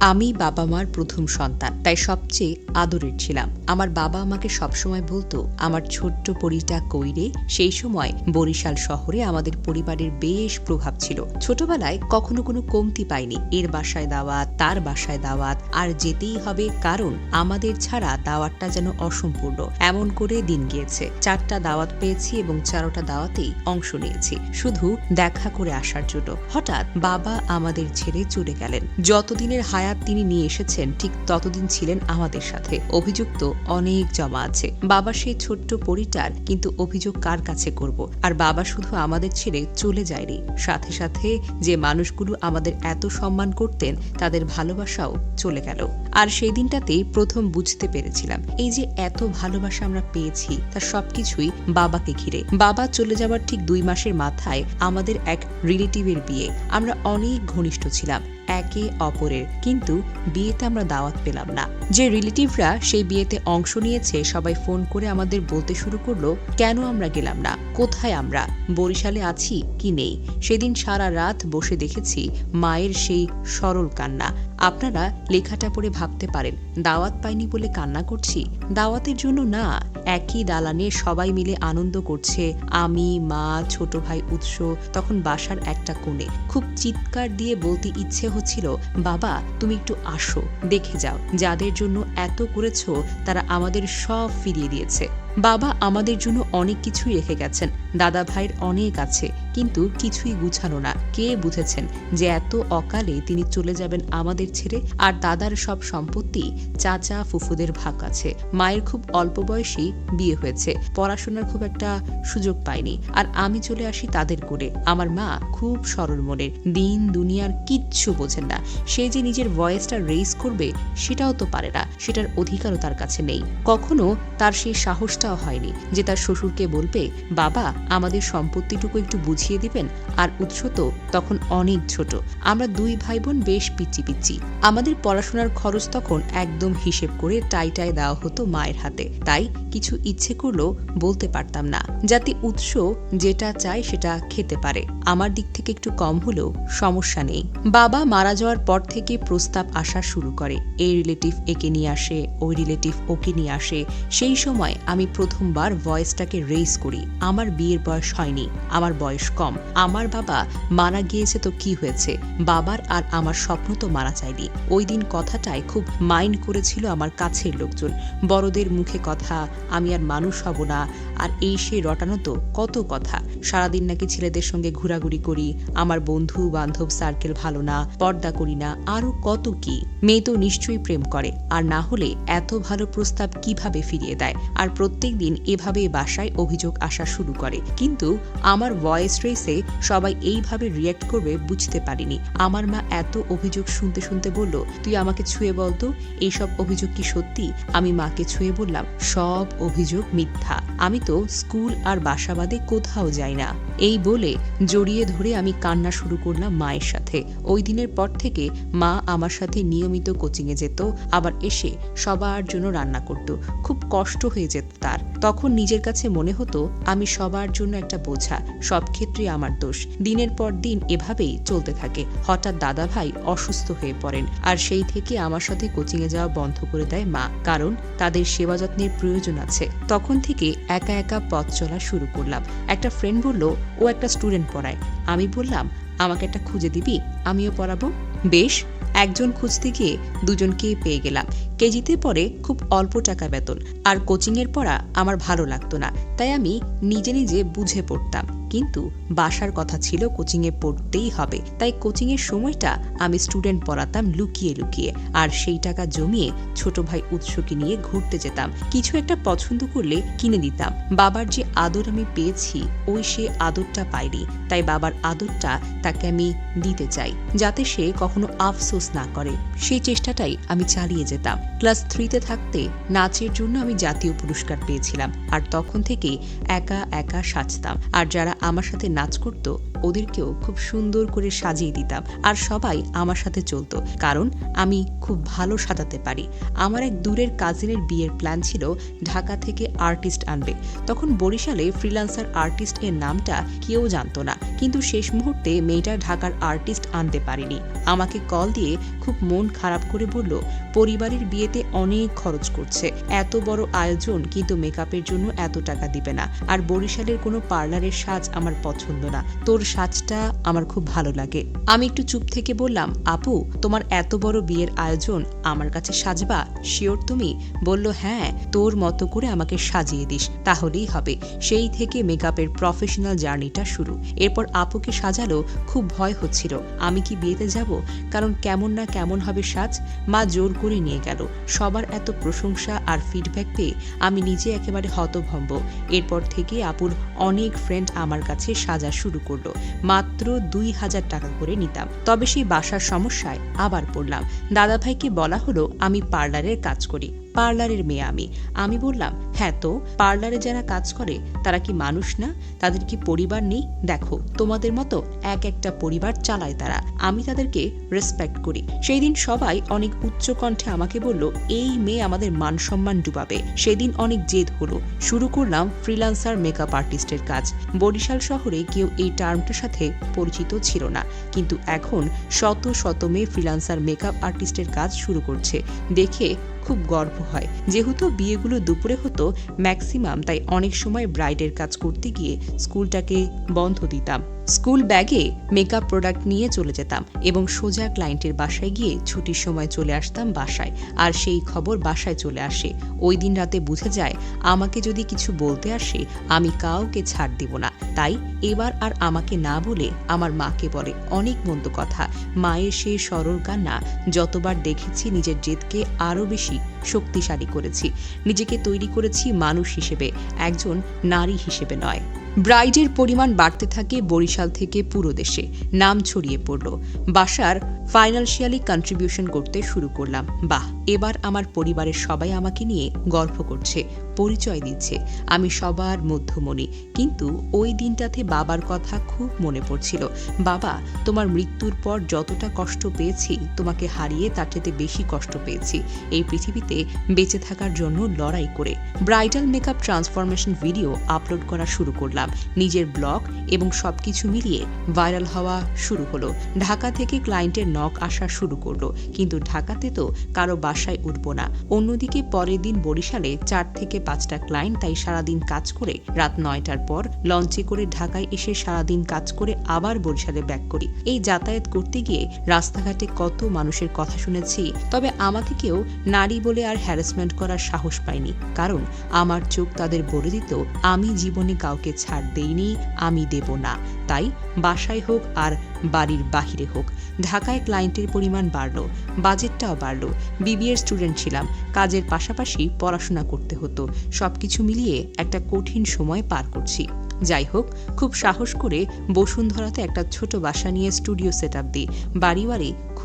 আমি বাবা মার প্রথম সন্তান, তাই সবচেয়ে আদরের ছিলাম। আমার বাবা আমাকে সবসময় বলতো, আমার ছোট্ট পরিটা কইরে সেই সময় বরিশাল শহরে আমাদের পরিবারের বেশ প্রভাব ছিল। ছোটবেলায় কখনো কোনো কমতি পাইনি। এর বাসায় দাওয়াত, তার বাসায় দাওয়াত, আর যেতেই হবে, কারণ আমাদের ছাড়া দাওয়াতটা যেন অসম্পূর্ণ। এমন করে দিন গিয়েছে। চারটা দাওয়াত পেয়েছি এবং চারোটা দাওয়াতেই অংশ নিয়েছি। শুধু দেখা করে আসার জন্য। হঠাৎ বাবা আমাদের ছেড়ে চলে গেলেন। যতদিনের হায়াত তিনি নিয়ে এসেছেন, ঠিক ততদিন ছিলেন আমাদের সাথে। অভিযুক্ত অনেক জমা আছে। বাবা সেই ছোট্ট পরিটার, কিন্তু অভিযোগ কার কাছে করব? আর বাবা শুধু আমাদের ছেড়ে চলে যায়নি। সাথে সাথে যে মানুষগুলো আমাদের এত সম্মান করতেন, তাদের ভালোবাসাও চলে গেল। আর সেই দিনটাতেই প্রথম বুঝতে পেরেছিলাম, এই যে এত ভালোবাসা আমরা পেয়েছি তার সবকিছুই বাবাকে ঘিরে। বাবা চলে যাওয়ার ঠিক দুই মাসের মাথায় আমাদের এক রিলেটিভের বিয়ে। আমরা অনেক ঘনিষ্ঠ ছিলাম একে অপরের। কিন্তু বিয়েতে আমরা দাওয়াত পেলাম না। যে রিলেটিভরা সেই বিয়েতে অংশ নিয়েছে, সবাই ফোন করে আমাদের বলতে শুরু করল, কেন আমরা গেলাম না? কোথায় আমরা? বরিশালে আছি কি নেই? সেদিন সারা রাত বসে দেখেছি মায়ের সেই সরল কান্না। আপনারা লেখাটা পড়ে ভাবতে পারেন, দাওয়াত পাইনি বলে কান্না করছি। দাওয়াতের জন্য না, একই দালানে সবাই মিলে আনন্দ করছে। আমি, মা, ছোট ভাই উৎস, তখন বাসার একটা কোণে। খুব চিৎকার দিয়ে বলতে ইচ্ছে হচ্ছিল, বাবা, তুমি একটু আসো, দেখে যাও। যাদের জন্য এত করেছ, তারা আমাদের সব ফিরিয়ে দিয়েছে। বাবা আমাদের জন্য অনেক কিছুই রেখে গেছেন। দাদা ভাইয়ের অনেক আছে, কিন্তু কিছুই গুছানো না। কে বুঝেছেন যে এত অকালে তিনি চলে যাবেন আমাদের ছেড়ে? আর দাদার সব সম্পত্তি চাচা ফুফুদের ভাগ আছে। মায়ের খুব অল্প বয়সী বিয়ে হয়েছে। পড়াশোনার খুব একটা সুযোগ পায়নি। আর আমি চলে আসি তাদের করে আমার মা খুব সরল মনের। দিন দুনিয়ার কিচ্ছু বোঝেন না। সে যে নিজের ভয়েসটা রেইজ করবে, সেটাও তো পারে না। সেটার অধিকারও তার কাছে নেই। কখনো তার সেই সাহসটাও হয়নি যে তার শ্বশুরকে বলবে, বাবা, আমাদের সম্পত্তিটুকু একটু বুঝিয়ে দিবেন, আর উৎস তো তখন অনেক ছোট। আমরা দুই ভাই বোন বেশ পিচ্ছি পিচ্ছি আমাদের পড়াশোনার খরচ তখন একদম হিসেব করে টাই টাই দেওয়া হতো মায়ের হাতে। তাই কিছু ইচ্ছে করলেও বলতে পারতাম না, যাতে উৎস যেটা চায় সেটা খেতে পারে। আমার দিক থেকে একটু কম হলেও সমস্যা নেই। বাবা মারা যাওয়ার পর থেকে প্রস্তাব আসা শুরু করে। এই রিলেটিভ একে নিয়ে আসে, ওই রিলেটিভ ওকে নিয়ে আসে। সেই সময় আমি প্রথমবার ভয়েসটাকে রেইজ করি। আমার বিয়ের বয়স হয়নি, আমার বয়স কম। আমার বাবা মারা গিয়েছে তো কি হয়েছে? বাবার আর আমার স্বপ্ন তো মারা যায়নি। ওই দিন কথাটাই খুব মাইন্ড করেছিল আমার কাছের লোকজন। বড়দের মুখে কথা, আমি আর মানুষ হব না। আর এই সেই রটানো তো কত কথা। সারাদিন নাকি ছেলেদের সঙ্গে ঘোরাঘুরি করি। আমার বন্ধু, বান্ধব সার্কেল ভালো না, পর্দা করি না। আরও কত কি? মেয়ে তো নিশ্চয়ই প্রেম করে। আর না হলে এত ভালো প্রস্তাব কীভাবে ফিরিয়ে দেয়? আর প্রত্যেক দিন এভাবে বাসায় অভিযোগ আসা শুরু করে। কিন্তু আমার ভয়েস রেসে সবাই এইভাবে রিয়্যাক্ট করবে বুঝতে পারিনি। আমার মা এত অভিযোগ শুনতে শুনতে বলল, তুই আমাকে ছুঁয়ে বলতো এইসব অভিযোগ কি সত্যি? আমি মাকে ছুঁয়ে বললাম, সব অভিযোগ মিথ্যা। আমি তো স্কুল আর বাসা বাসাবাদে কোথাও যাই না। এই বলে জড়িয়ে ধরে আমি কান্না শুরু করলাম মায়ের সাথে। ওই দিনের পর থেকে মা আমার সাথে নিয়মিত কোচিংয়ে যেত, আবার এসে সবার জন্য রান্না করত। খুব কষ্ট হয়ে যেত তার। তখন নিজের কাছে মনে হতো, আমি সবার জন্য একটা বোঝা, সব ক্ষেত্রে আমার দোষ। দিনের পর দিন এভাবেই চলতে থাকে। হঠাৎ দাদা ভাই অসুস্থ হয়ে পড়েন আর সেই থেকে আমার সাথে কোচিংয়ে যাওয়া বন্ধ করে দেয় মা, কারণ তাদের সেবা যত্নের প্রয়োজন আছে। তখন থেকে একা একা পথ চলা শুরু করলাম। একটা ফ্রেন্ড বলল, ও একটা স্টুডেন্ট পড়ায়। আমি বললাম, আমাকে একটা খুঁজে দিবি? আমিও পড়াবো? বেশ, একজন খুঁজতে গিয়ে দুজনকেই পেয়ে গেলাম। কেজিতে পরে খুব অল্প টাকা বেতন। আর কোচিংয়ের পড়া আমার ভালো লাগতো না, তাই আমি নিজে নিজে বুঝে পড়তাম। কিন্তু বাসার কথা ছিল কোচিংয়ে পড়তেই হবে, তাই কোচিংয়ের সময়টা আমি স্টুডেন্ট পড়াতাম লুকিয়ে লুকিয়ে। আর সেই টাকা জমিয়ে ছোট ভাই উৎসকে নিয়ে ঘুরতে যেতাম। কিছু একটা পছন্দ করলে কিনে দিতাম। বাবার যে আদর আমি পেয়েছি, ওই সে আদরটা পাইনি, তাই বাবার আদরটা তাকে আমি দিতে চাই, যাতে সে কখনো আফসোস না করে। সেই চেষ্টাটাই আমি চালিয়ে যেতাম। ক্লাস থ্রিতে থাকতে নাচের জন্য আমি জাতীয় পুরস্কার পেয়েছিলাম, আর তখন থেকেই একা একা সাজতাম। আর যারা আমার সাথে নাচ করত ওদেরকেও খুব সুন্দর করে সাজিয়ে দিতাম। আর সবাই আমার সাথে চলতো, কারণ আমি খুব ভালো সাজাতে পারি। আমার এক দূরের কাজিনের বিয়ের প্ল্যান ছিল ঢাকা থেকে আর্টিস্ট আনবে। তখন বরিশালে ফ্রিল্যান্সার আর্টিস্ট এর নামটা কেউ জানতো না। কিন্তু শেষ মুহূর্তে মেয়েটা ঢাকার আর্টিস্ট আনতে পারেনি। আমাকে কল দিয়ে খুব মন খারাপ করে বলল, পরিবারের বিয়েতে অনেক খরচ করছে। এত বড় আয়োজন কিন্তু মেকআপের জন্য এত টাকা দিবে না। আর বরিশালের কোনো পার্লারের সাজ আমার পছন্দ না। তোর সাজটা আমার খুব ভালো লাগে। আমি একটু চুপ থেকে বললাম, আপু, তোমার এত বড় বিয়ের আয়োজন আমার কাছে সাজবা? শিওর তুমি? বলল হ্যাঁ তোর মতো করে আমাকে সাজিয়ে দিস, তাহলেই হবে। সেই থেকে মেকআপের প্রফেশনাল জার্নিটা শুরু। এরপর আপুকে সাজালো, খুব ভয় হচ্ছিল, আমি কি বিয়েতে যাব? কারণ কেমন না কেমন হবে সাজ? মা জোর করে নিয়ে গেল। সবার এত প্রশংসা আর ফিডব্যাক পেয়ে আমি নিজে একেবারে হতভম্ব। এরপর থেকে আপুর অনেক ফ্রেন্ড আমার কাছে সাজা শুরু করল। মাত্র দুই হাজার টাকা করে নিতাম। তবে সেই বাসার সমস্যায় আবার পড়লাম। দাদাভাইকে বলা হলো, আমি পার্লারের কাজ করি। পার্লারের মেয়ে আমি। আমি বললাম হ্যাঁ তো, পার্লারে যারা কাজ করে, তারা কি মানুষ না? তাদের কি পরিবার নেই? দেখো, তোমাদের মতো এক একটা পরিবার চালায় তারা। আমি তাদেরকে রেসপেক্ট করি। সেই দিন সবাই অনেক উচ্চ কণ্ঠে আমাকে বলল, এই মেয়ে আমাদের মান সম্মান ডুবাবে। সেদিন অনেক জেদ হলো। শুরু করলাম ফ্রিলান্সার মেকআপ আর্টিস্টের কাজ। বরিশাল শহরে কেউ এই টার্মটার সাথে পরিচিত ছিল না। কিন্তু এখন শত শত মেয়ে ফ্রিল্যান্সার মেকআপ আর্টিস্টের কাজ শুরু করছে। দেখে খুব গর্ব হয়। যেহেতু বিয়েগুলো দুপুরে হতো, ম্যাক্সিমাম তাই অনেক সময় ব্রাইডের কাজ করতে গিয়ে স্কুলটাকে বন্ধ দিতাম। স্কুল ব্যাগে মেকআপ প্রোডাক্ট নিয়ে চলে যেতাম এবং সোজা ক্লায়েন্টের বাসায় গিয়ে ছুটির সময় চলে আসতাম বাসায়। আর সেই খবর বাসায় চলে আসে। ওই দিন রাতে বুঝে যায়, আমাকে যদি কিছু বলতে আসে, আমি কাউকে ছাড় দিব না। তাই এবার আর আমাকে না বলে আমার মাকে বলে অনেক মন্দ কথা। মায়ের সেই সরল কান্না, যতবার দেখেছি নিজের জেদকে আরও বেশি শক্তিশালী করেছি। নিজেকে তৈরি করেছি মানুষ হিসেবে, একজন নারী হিসেবে নয়। ব্রাইডের পরিমাণ বাড়তে থাকে বরিশাল থেকে পুরো দেশে। নাম ছড়িয়ে পড়ল। বাসার ফাইন্যান্সিয়ালি কন্ট্রিবিউশন করতে শুরু করলাম। বাহ! এবার আমার পরিবারের সবাই আমাকে নিয়ে গর্ব করছে, পরিচয় দিচ্ছে। আমি সবার মধ্যমণি, কিন্তু ওই দিনটাতে বাবার কথা খুব মনে পড়ছিল। বাবা, তোমার মৃত্যুর পর যতটা কষ্ট পেয়েছি, তোমাকে হারিয়ে তার চেয়ে বেশি কষ্ট পেয়েছি। এই পৃথিবীতে বেঁচে থাকার জন্য লড়াই করে। Bridal makeup transformation video upload করা শুরু করলাম। নিজের ব্লগ এবং সবকিছু মিলিয়ে ভাইরাল হওয়া শুরু হলো। ঢাকা থেকে ক্লায়েন্টের নক আসা শুরু করল, কিন্তু ঢাকাতে তো কারও বাসায় উঠবো না। অন্যদিকে পরের দিন বরিশালে চার থেকে পাঁচটা ক্লায়েন্ট তাই সারাদিন কাজ করে রাত নয়টার পর লঞ্চে করে ঢাকায় এসে সারাদিন কাজ করে আবার বরিশালে ব্যাক করি। এই যাতায়াত করতে গিয়ে রাস্তাঘাটে কত মানুষের কথা শুনেছি, তবে আমাকে কেউ নারী বলে আর হ্যারাসমেন্ট করার সাহস পায়নি কারণ আমার চোখ তাদের বলে দিত, আমি জীবনে কাউকে ছাড় দেইনি, আমি দেব না। তাই বাসায় হোক আর বাড়ির বাহিরে হোক। ঢাকায় ক্লায়েন্টের পরিমাণ বাড়লো, বাজেটটাও বাড়লো। বিবিএর স্টুডেন্ট ছিলাম, কাজের পাশাপাশি পড়াশোনা করতে হতো। সব কিছু মিলিয়ে একটা কঠিন সময় পার করছি। যাই হোক, খুব সাহস করে বসুন্ধরাতে একটা ছোট বাসা নিয়ে স্টুডিও সেট আপ দিই বাড়ি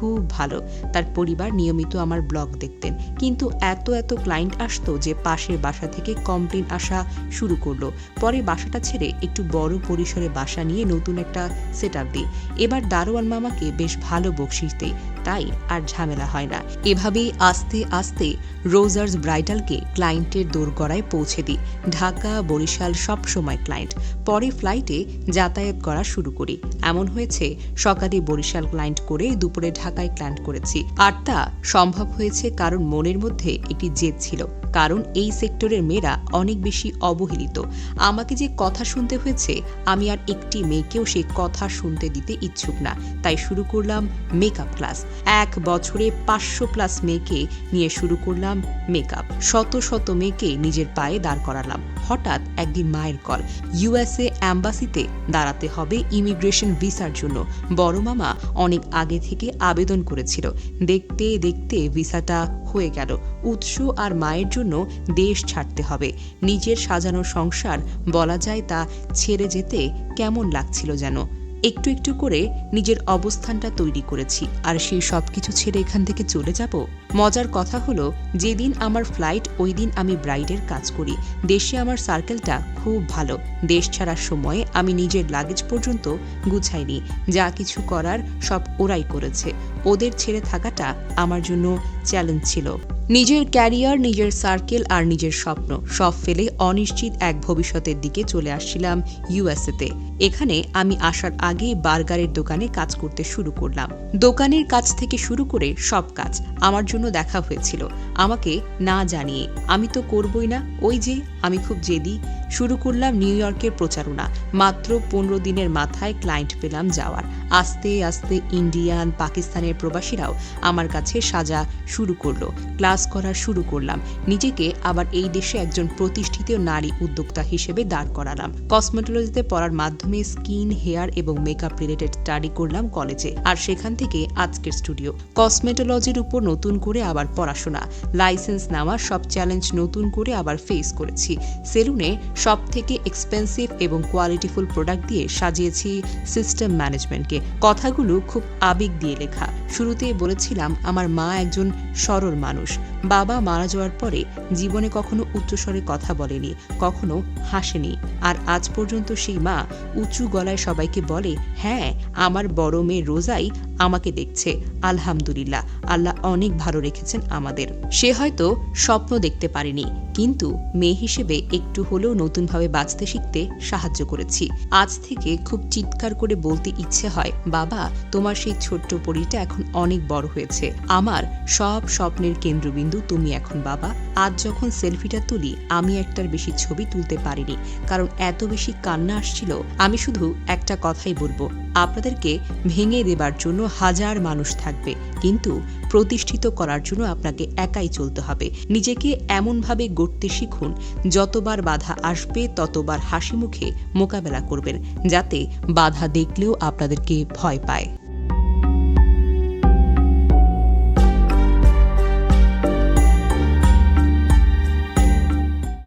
খুব ভালো। তার পরিবার নিয়মিত আমার ব্লগ দেখতেন। কিন্তু এত এত ক্লায়েন্ট আসতো যে পাশের বাসা থেকে কমপ্লেন আসা শুরু করল। পরে বাসাটা ছেড়ে একটু বড় পরিসরে বাসা নিয়ে নতুন একটা সেট আপ দিই। এবার দারোয়ান মামাকে বেশ ভালো বকশিস দেই। তাই আর ঝামেলা হয় না। এভাবেই আস্তে আস্তে রোজার্স ব্রাইডালকে ক্লায়েন্টের দোরগড়ায় পৌঁছে দিই। ঢাকা, বরিশাল সব সময় ক্লায়েন্ট। পরে ফ্লাইটে যাতায়াত করা শুরু করি। এমন হয়েছে সকালে বরিশাল ক্লায়েন্ট করে দুপুরে ঢাকায় ক্লায়েন্ট করেছি। আর তা সম্ভব হয়েছে কারণ মনের মধ্যে একটি জেদ ছিল। কারণ এই সেক্টরের মেয়েরা অনেক বেশি অবহেলিত। আমাকে যে কথা শুনতে হয়েছে, আমি আর একটি মেয়েকেও সেই কথা শুনতে দিতে ইচ্ছুক না। তাই শুরু করলাম মেকআপ ক্লাস। এক বছরে পাঁচশো প্লাস মেয়েকে নিয়ে শুরু করলাম মেকআপ। শত শত মেয়েকে নিজের পায়ে দাঁড় করালাম। হঠাৎ একদিন মায়ের কল ইউএসএ অ্যাম্বাসিতে দাঁড়াতে হবে ইমিগ্রেশন ভিসার জন্য। বড় মামা অনেক আগে থেকে আবেদন করেছিল। দেখতে দেখতে ভিসাটা হয়ে গেল। উৎস আর মায়ের জন্য দেশ ছাড়তে হবে। নিজের সাজানো সংসার বলা যায় তা ছেড়ে যেতে কেমন লাগছিল যেন। একটু একটু করে নিজের অবস্থানটা তৈরি করেছি। আর সেই সব কিছু ছেড়ে এখান থেকে চলে যাব? মজার কথা হলো, যেদিন আমার ফ্লাইট ওই দিন আমি ব্রাইডের কাজ করি। দেশে আমার সার্কেলটা খুব ভালো। দেশ ছাড়ার সময় আমি নিজের লাগেজ পর্যন্ত গুছাইনি। যা কিছু করার সব ওরাই করেছে। ওদের ছেড়ে থাকাটা আমার জন্য চ্যালেঞ্জ ছিল। নিজের ক্যারিয়ার নিজের সার্কেল আর নিজের স্বপ্ন, সব ফেলে অনিশ্চিত এক ভবিষ্যতের দিকে চলে আসছিলাম ইউএসএতে এখানে আমি আসার আগে বার্গারের দোকানে কাজ করতে শুরু করলাম। দোকানের কাজ থেকে শুরু করে সব কাজ। আমার জন্য দেখা হয়েছিল। আমাকে না জানিয়ে আমি তো করবই না। ওই যে আমি খুব জেদি। শুরু করলাম নিউ ইয়র্কের প্রচারণা। মাত্র পনেরো দিনের মাথায় ক্লায়েন্ট পেলাম যাওয়ার। আস্তে আস্তে ইন্ডিয়ান, পাকিস্তানের প্রবাসীরাও আমার কাছে সাজা শুরু করল। ক্লাস করা শুরু করলাম। নিজেকে আবার এই দেশে একজন প্রতিষ্ঠিত নারী উদ্যোক্তা হিসেবে দাঁড় করালাম। কসমেটোলজিতে পড়ার মাধ্যমে স্কিন, হেয়ার এবং মেকআপ রিলেটেড স্টাডি করলাম কলেজে। আর সেখান থেকে আজকের স্টুডিও। কসমেটোলজির উপর নতুন করে আবার পড়াশোনা। লাইসেন্স নেওয়া সব চ্যালেঞ্জ নতুন করে আবার ফেস করেছি। সেলুনে সব থেকে এক্সপেন্সিভ এবং কোয়ালিটিফুল প্রোডাক্ট দিয়ে সাজিয়েছি সিস্টেম ম্যানেজমেন্টকে কথাগুলো খুব আবেগ দিয়ে লেখা। শুরুতে বলেছিলাম, আমার মা একজন সরল মানুষ। বাবা মারা যাওয়ার পরে জীবনে কখনো উচ্চস্বরে কথা বলেনি, কখনো হাসেনি। আর আজ পর্যন্ত সেই মা উঁচু গলায় সবাইকে বলে হ্যাঁ আমার বড় মেয়ে রোজাই আমাকে দেখছে। আলহামদুলিল্লাহ, আল্লাহ অনেক ভালো রেখেছেন আমাদের। সে হয়তো স্বপ্ন দেখতে পারেনি, কিন্তু মেয়ে হিসেবে একটু হলেও নতুনভাবে বাঁচতে শিখতে সাহায্য করেছি। আজ থেকে খুব চিৎকার করে বলতে ইচ্ছে হয়, বাবা, তোমার সেই ছোট্ট পরীটা এখন অনেক বড় হয়েছে। আমার সব স্বপ্নের কেন্দ্রবিন্দু তুমি এখন, বাবা। আজ যখন সেলফিটা তুলি, আমি একটার বেশি ছবি তুলতে পারিনি, কারণ এত বেশি কান্না আসছিল, আমি শুধু একটা কথাই বলব। আপনাদেরকে ভেঙে দেবার জন্য হাজার মানুষ থাকবে। কিন্তু প্রতিষ্ঠিত করার জন্য আপনাকে একাই চলতে হবে। নিজেকে এমনভাবে গড়তে শিখুন, যতবার বাধা আসবে, ততবার হাসি মুখে মোকাবেলা করবেন, যাতে বাধা দেখলেও আপনাদেরকে ভয় পায়।